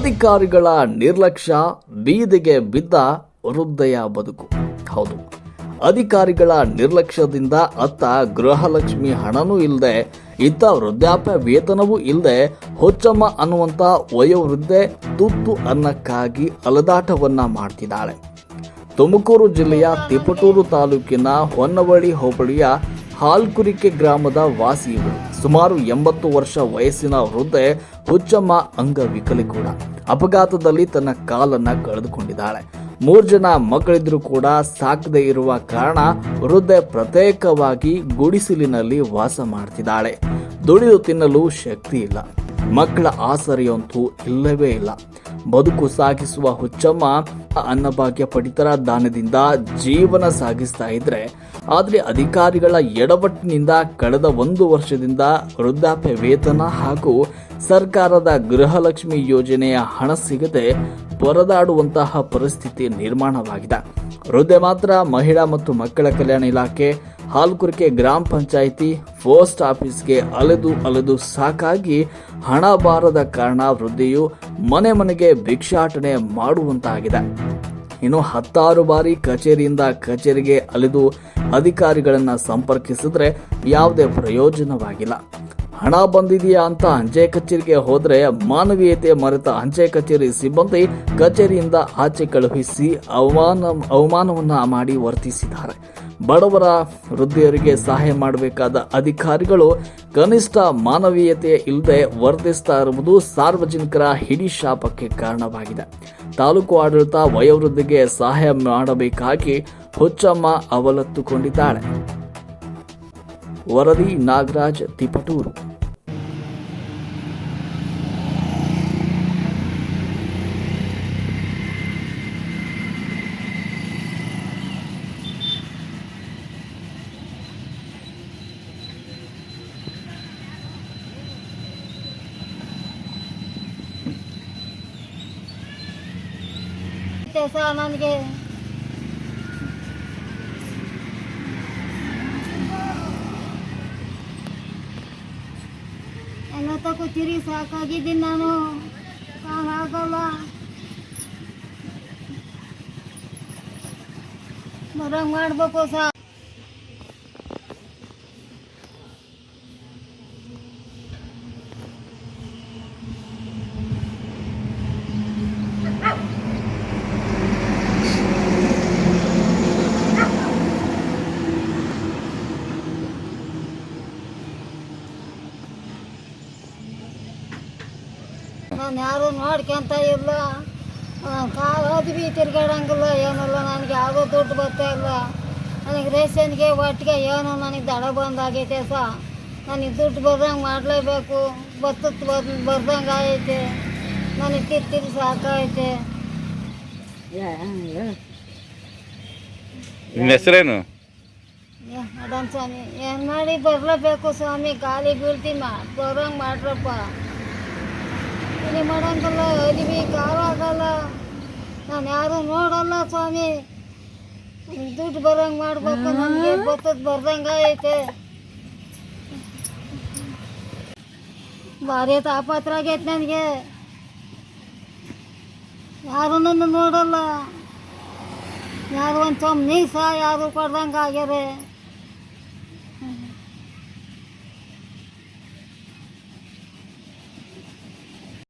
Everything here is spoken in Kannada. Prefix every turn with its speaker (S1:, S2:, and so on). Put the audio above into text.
S1: ಅಧಿಕಾರಿಗಳ ನಿರ್ಲಕ್ಷ್ಯ, ಬೀದಿಗೆ ಬಿದ್ದ ವೃದ್ಧೆಯ ಬದುಕು. ಹೌದು, ಅಧಿಕಾರಿಗಳ ನಿರ್ಲಕ್ಷ್ಯದಿಂದ ಅತ್ತ ಗೃಹಲಕ್ಷ್ಮಿ ಹಣನೂ ಇಲ್ಲದೆ ಇತ್ತ ವೃದ್ಧಾಪ್ಯ ವೇತನವೂ ಇಲ್ಲದೆ ಹೊಚ್ಚಮ್ಮ ಅನ್ನುವಂಥ ವಯೋವೃದ್ಧೆ ತುತ್ತು ಅನ್ನಕ್ಕಾಗಿ ಅಲದಾಟವನ್ನ ಮಾಡ್ತಿದ್ದಾಳೆ. ತುಮಕೂರು ಜಿಲ್ಲೆಯ ತಿಪಟೂರು ತಾಲೂಕಿನ ಹೊನ್ನವಳ್ಳಿ ಹೋಬಳಿಯ ಹಾಲ್ಕುರಿಕೆ ಗ್ರಾಮದ ವಾಸಿ ಸುಮಾರು ಎಂಬತ್ತು ವರ್ಷ ವಯಸ್ಸಿನ ವೃದ್ಧೆ ಹುಚ್ಚಮ್ಮ ಅಂಗವಿಕಲಿ ಕೂಡ ಅಪಘಾತದಲ್ಲಿ ತನ್ನ ಕಾಲನ್ನ ಕಳೆದುಕೊಂಡಿದ್ದಾಳೆ. ಮೂರು ಜನ ಮಕ್ಕಳಿದ್ರೂ ಕೂಡ ಸಾಕದೇ ಇರುವ ಕಾರಣ ವೃದ್ಧೆ ಪ್ರತ್ಯೇಕವಾಗಿ ಗುಡಿಸಿಲಿನಲ್ಲಿ ವಾಸ ಮಾಡ್ತಿದ್ದಾಳೆ. ದುಡಿದು ತಿನ್ನಲು ಶಕ್ತಿ ಇಲ್ಲ. ಮಕ್ಕಳ ಆಸರೆಯಂತೂ ಇಲ್ಲವೇ ಇಲ್ಲ. ಬದುಕು ಸಾಗಿಸುವ ಹುಚ್ಚಮ್ಮ ಅನ್ನಭಾಗ್ಯ ಪಡಿತರ ದಾನದಿಂದ ಜೀವನ ಸಾಗಿಸ್ತಾ ಇದ್ರೆ, ಆದರೆ ಅಧಿಕಾರಿಗಳ ಎಡವಟ್ಟಿನಿಂದ ಕಳೆದ ಒಂದು ವರ್ಷದಿಂದ ವೃದ್ಧಾಪ್ಯ ವೇತನ ಹಾಗೂ ಸರ್ಕಾರದ ಗೃಹಲಕ್ಷ್ಮಿ ಯೋಜನೆಯ ಹಣ ಸಿಗದೆ ಪರದಾಡುವಂತಹ ಪರಿಸ್ಥಿತಿ ನಿರ್ಮಾಣವಾಗಿದೆ. ವೃದ್ಧೆ ಮಾತ್ರ ಮಹಿಳಾ ಮತ್ತು ಮಕ್ಕಳ ಕಲ್ಯಾಣ ಇಲಾಖೆ ಹಾಲ್ಕುರಿಕೆ ಗ್ರಾಮ ಪಂಚಾಯಿತಿ ಪೋಸ್ಟ್ ಆಫೀಸ್ಗೆ ಅಲೆದು ಅಲೆದು ಸಾಕಾಗಿ ಹಣ ಬಾರದ ಕಾರಣ ವೃದ್ಧಿಯು ಮನೆ ಮನೆಗೆ ಭಿಕ್ಷಾಟನೆ ಮಾಡುವಂತಾಗಿದೆ. ಇನ್ನು ಹತ್ತಾರು ಬಾರಿ ಕಚೇರಿಯಿಂದ ಕಚೇರಿಗೆ ಅಲೆದು ಅಧಿಕಾರಿಗಳನ್ನು ಸಂಪರ್ಕಿಸಿದ್ರೆ ಯಾವುದೇ ಪ್ರಯೋಜನವಾಗಿಲ್ಲ. ಹಣ ಬಂದಿದೆಯಾ ಅಂತ ಅಂಚೆ ಕಚೇರಿಗೆ ಹೋದ್ರೆ ಮಾನವೀಯತೆ ಮರೆತ ಅಂಚೆ ಕಚೇರಿ ಸಿಬ್ಬಂದಿ ಕಚೇರಿಯಿಂದ ಆಚೆ ಕಳುಹಿಸಿ ಅವಮಾನ, ಅವಮಾನವನ್ನ ಮಾಡಿ ವರ್ತಿಸಿದ್ದಾರೆ. ಬಡವರ ವೃದ್ಧಿಯರಿಗೆ ಸಹಾಯ ಮಾಡಬೇಕಾದ ಅಧಿಕಾರಿಗಳು ಕನಿಷ್ಠ ಮಾನವೀಯತೆ ಇಲ್ಲದೆ ವರ್ತಿಸ್ತಾ ಇರುವುದು ಸಾರ್ವಜನಿಕರ ಹಿಡಿ ಶಾಪಕ್ಕೆ ಕಾರಣವಾಗಿದೆ. ತಾಲೂಕು ಆಡಳಿತ ವಯೋವೃದ್ಧಿಗೆ ಸಹಾಯ ಮಾಡಬೇಕಾಗಿ ಹುಚ್ಚಮ್ಮ ಅವಲತ್ತುಕೊಂಡಿದ್ದಾಳೆ. ವರದಿ ನಾಗರಾಜ್ ತಿಪಟೂರು.
S2: ಸಹ ನನಗೆ. ಎಲ್ಲ ತಗೋತೀರಿ ಸಾಕಾಗಿದ್ದೀನಿ ನಾನು. ಆಗಲ್ಲ. ಬರಂಗ್ ಮಾಡ್ಬೇಕು ಸಹ ನಾನು ಯಾರು ನೋಡ್ಕೊಂತ ಇಲ್ಲ. ಕಾಲು ಬಿ ತಿರ್ಗಾಡಂಗಿಲ್ಲ ಏನಿಲ್ಲ ನನಗೆ ಯಾವುದೋ ದುಡ್ಡು ಬರ್ತಾ ಇಲ್ಲ. ನನಗೆ ರೇಷನ್ಗೆ ಒಟ್ಟಿಗೆ ಏನು ನನಗೆ ದಡ ಬಂದಾಗೈತೆ ಸ. ನನಗೆ ದುಡ್ಡು ಬರ್ದಂಗೆ ಮಾಡಲೇಬೇಕು ಬತ್ತತ್ತು ಬರ್ ಬರ್ದಂಗೆ ಆಗೈತೆ. ನನಗೆ ತಿರ್ತಿರಿ ಸಾಕೈತೆ
S3: ನಿಮ್ಮ ಹೆಸರೇನು?
S2: ಮೇಡಮ್ ಸ್ವಾಮಿ ಏನು ಮಾಡಿ ಬರಲೇಬೇಕು ಸ್ವಾಮಿ ಖಾಲಿ ಬೀಳ್ತೀನಿ ಮಾ ಬರೋಂಗೆ ಮಾಡ್ರಪ್ಪ. ಇಲ್ಲಿ ಮಾಡಂಗಿಲ್ಲ ಅರಿವಿ ಆಗಲ್ಲ. ನಾನು ಯಾರು ನೋಡಲ್ಲ ಸ್ವಾಮಿ. ದುಡ್ಡು ಬರೋಂಗೆ ಮಾಡ್ಬೇಕು ನನಗೆ ಬತ್ತದ ಬರ್ದಂಗೆ ಐತೆ. ಭಾರಿ ತಾಪತ್ರ ಆಗೈತೆ ನನಗೆ. ಯಾರು ನನ್ನ ನೋಡಲ್ಲ. ಯಾರು ಒಂದು ಸೊಮ್ ನೀಸ ಯಾರು ಕೊಡ್ದಂಗೆ ಆಗ್ಯಾರೆ.